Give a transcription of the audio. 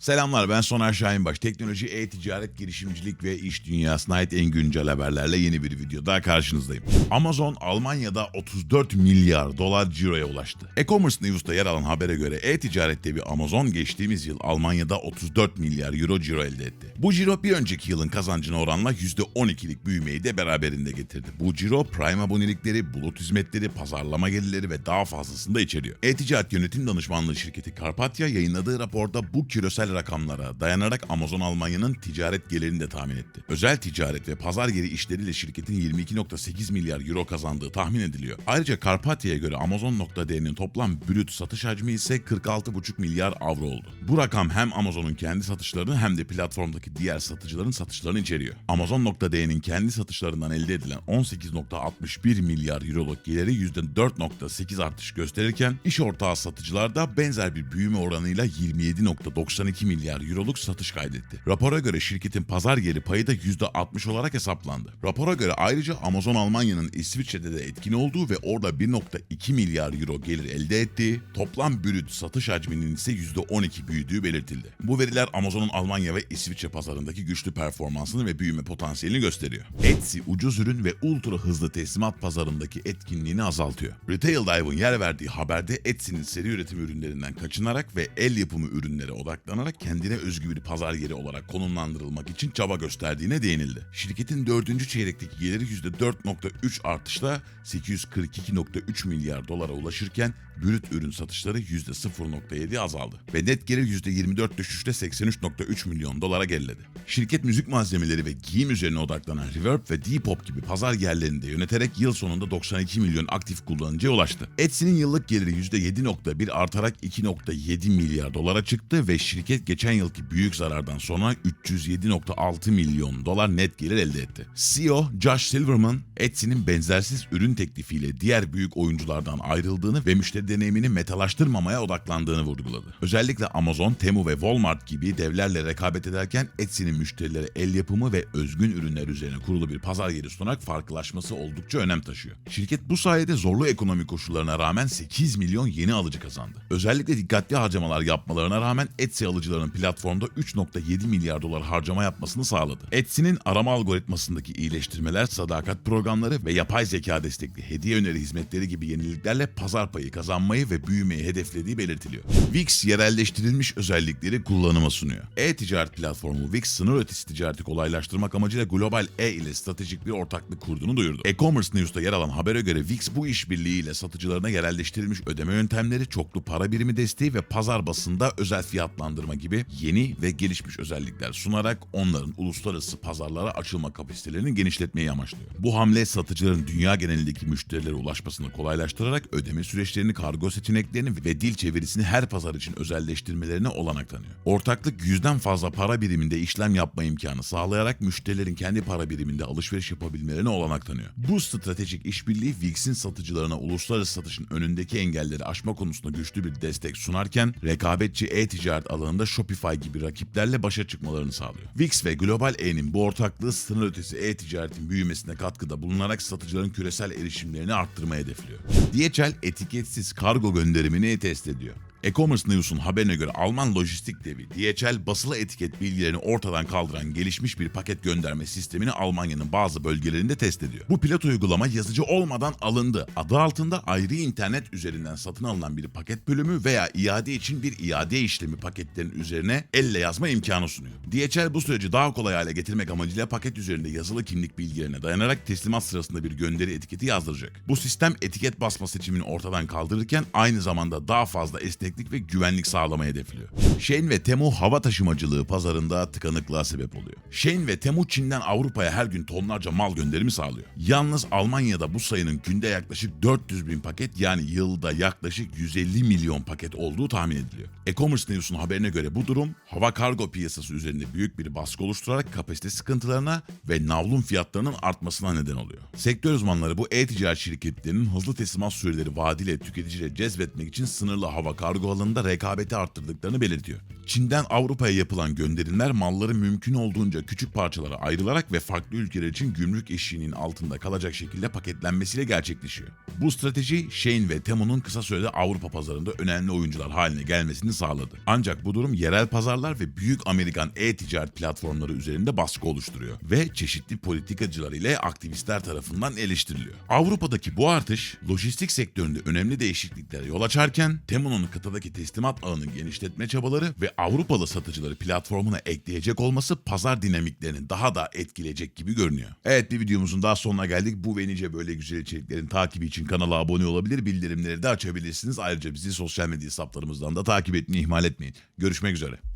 Selamlar ben Soner Şahinbaş. Teknoloji, e-ticaret, girişimcilik ve iş dünyasına ait en güncel haberlerle yeni bir videoda karşınızdayım. Amazon Almanya'da 34 milyar dolar ciroya ulaştı. E-commerce News'ta yer alan habere göre e-ticaret devi Amazon geçtiğimiz yıl Almanya'da 34 milyar euro ciro elde etti. Bu ciro bir önceki yılın kazancına oranla %12'lik büyümeyi de beraberinde getirdi. Bu ciro Prime abonelikleri, bulut hizmetleri, pazarlama gelirleri ve daha fazlasını da içeriyor. E-ticaret yönetim danışmanlığı şirketi Karpatya yayınladığı raporda bu küresel rakamlara dayanarak Amazon Almanya'nın ticaret gelirini de tahmin etti. Özel ticaret ve pazar yeri işleriyle şirketin 22.8 milyar euro kazandığı tahmin ediliyor. Ayrıca Karpatya'ya göre Amazon.d'nin toplam brüt satış hacmi ise 46,5 milyar avro oldu. Bu rakam hem Amazon'un kendi satışlarını hem de platformdaki diğer satıcıların satışlarını içeriyor. Amazon.d'nin kendi satışlarından elde edilen 18.61 milyar euroluk geliri %4.8 artış gösterirken iş ortağı satıcılar da benzer bir büyüme oranıyla 27.92 milyar euroluk satış kaydetti. Rapora göre şirketin pazar yeri payı da %60 olarak hesaplandı. Rapora göre ayrıca Amazon Almanya'nın İsviçre'de de etkin olduğu ve orada 1.2 milyar euro gelir elde ettiği, toplam brüt satış hacminin ise %12 büyüdüğü belirtildi. Bu veriler Amazon'un Almanya ve İsviçre pazarındaki güçlü performansını ve büyüme potansiyelini gösteriyor. Etsy ucuz ürün ve ultra hızlı teslimat pazarındaki etkinliğini azaltıyor. Retail Dive'ın yer verdiği haberde Etsy'nin seri üretim ürünlerinden kaçınarak ve el yapımı ürünlere odaklanarak kendine özgü bir pazar yeri olarak konumlandırılmak için çaba gösterdiğine değinildi. Şirketin dördüncü çeyrekteki geliri %4.3 artışla 842.3 milyar dolara ulaşırken brüt ürün satışları %0.7 azaldı ve net gelir %24 düşüşle 83.3 milyon dolara geriledi. Şirket müzik malzemeleri ve giyim üzerine odaklanan Reverb ve Depop gibi pazar yerlerini de yöneterek yıl sonunda 92 milyon aktif kullanıcıya ulaştı. Etsy'nin yıllık geliri %7.1 artarak 2.7 milyar dolara çıktı ve şirket geçen yılki büyük zarardan sonra 307.6 milyon dolar net gelir elde etti. CEO Josh Silverman, Etsy'nin benzersiz ürün teklifiyle diğer büyük oyunculardan ayrıldığını ve müşteri deneyimini metalaştırmamaya odaklandığını vurguladı. Özellikle Amazon, Temu ve Walmart gibi devlerle rekabet ederken Etsy'nin müşterilere el yapımı ve özgün ürünler üzerine kurulu bir pazar yeri sunarak farklılaşması oldukça önem taşıyor. Şirket bu sayede zorlu ekonomik koşullarına rağmen 8 milyon yeni alıcı kazandı. Özellikle dikkatli harcamalar yapmalarına rağmen Etsy alıcılarının platformda 3.7 milyar dolar harcama yapmasını sağladı. Etsy'nin arama algoritmasındaki iyileştirmeler, sadakat programları ve yapay zeka destekli hediye öneri hizmetleri gibi yeniliklerle pazar payı kazanmayı ve büyümeyi hedeflediği belirtiliyor. Wix yerelleştirilmiş özellikleri kullanıma sunuyor. E-ticaret platformu Wix sınır ötesi ticareti kolaylaştırmak amacıyla Global E ile stratejik bir ortaklık kurduğunu duyurdu. E-commerce News'ta yer alan habere göre Wix bu işbirliğiyle satıcılarına yerelleştirilmiş ödeme yöntemleri, çoklu para birimi desteği ve pazar basında özel fiyatlandırma gibi yeni ve gelişmiş özellikler sunarak onların uluslararası pazarlara açılma kapasitelerini genişletmeyi amaçlıyor. Bu hamle satıcıların dünya genelindeki müşterilere ulaşmasını kolaylaştırarak ödeme süreçlerini, kargo seçeneklerini ve dil çevirisini her pazar için özelleştirmelerine olanak tanıyor. Ortaklık yüzden fazla para biriminde işlem yapma imkanı sağlayarak müşterilerin kendi para biriminde alışveriş yapabilmelerine olanak tanıyor. Bu stratejik işbirliği Wix'in satıcılarına uluslararası satışın önündeki engelleri aşma konusunda güçlü bir destek sunarken rekabetçi e-ticaret alanında Shopify gibi rakiplerle başa çıkmalarını sağlıyor. Wix ve Global E'nin bu ortaklığı sınır ötesi e-ticaretin büyümesine katkıda bulunarak satıcıların küresel erişimlerini arttırmayı hedefliyor. DHL etiketsiz kargo gönderimini test ediyor. E-commerce News'un haberine göre Alman lojistik devi DHL basılı etiket bilgilerini ortadan kaldıran gelişmiş bir paket gönderme sistemini Almanya'nın bazı bölgelerinde test ediyor. Bu pilot uygulama yazıcı olmadan alındı. Adı altında ayrı internet üzerinden satın alınan bir paket bölümü veya iade için bir iade işlemi paketlerin üzerine elle yazma imkanı sunuyor. DHL bu süreci daha kolay hale getirmek amacıyla paket üzerinde yazılı kimlik bilgilerine dayanarak teslimat sırasında bir gönderi etiketi yazdıracak. Bu sistem etiket basma seçimini ortadan kaldırırken aynı zamanda daha fazla esnek esneklik ve güvenlik sağlamayı hedefliyor. Shein ve Temu hava taşımacılığı pazarında tıkanıklığa sebep oluyor. Shein ve Temu Çin'den Avrupa'ya her gün tonlarca mal gönderimi sağlıyor. Yalnız Almanya'da bu sayının günde yaklaşık 400 bin paket yani yılda yaklaşık 150 milyon paket olduğu tahmin ediliyor. E-commerce News'un haberine göre bu durum hava kargo piyasası üzerinde büyük bir baskı oluşturarak kapasite sıkıntılarına ve navlun fiyatlarının artmasına neden oluyor. Sektör uzmanları bu e-ticaret şirketlerinin hızlı teslimat süreleri vaadiyle tüketicileri cezbetmek için sınırlı hava kargo kargo alanında rekabeti arttırdıklarını belirtiyor. Çin'den Avrupa'ya yapılan gönderimler malları mümkün olduğunca küçük parçalara ayrılarak ve farklı ülkeler için gümrük eşiğinin altında kalacak şekilde paketlenmesiyle gerçekleşiyor. Bu strateji Shein ve Temu'nun kısa sürede Avrupa pazarında önemli oyuncular haline gelmesini sağladı. Ancak bu durum yerel pazarlar ve büyük Amerikan e-ticaret platformları üzerinde baskı oluşturuyor ve çeşitli politikacılar ile aktivistler tarafından eleştiriliyor. Avrupa'daki bu artış lojistik sektöründe önemli değişikliklere yol açarken Temu'nun kıtadaki teslimat ağını genişletme çabaları ve Avrupalı satıcıları platformuna ekleyecek olması pazar dinamiklerini daha da etkileyecek gibi görünüyor. Evet bir videomuzun daha sonuna geldik. Bu ve nice böyle güzel içeriklerin takibi için kanala abone olabilir, bildirimleri de açabilirsiniz. Ayrıca bizi sosyal medya hesaplarımızdan da takip etmeyi ihmal etmeyin. Görüşmek üzere.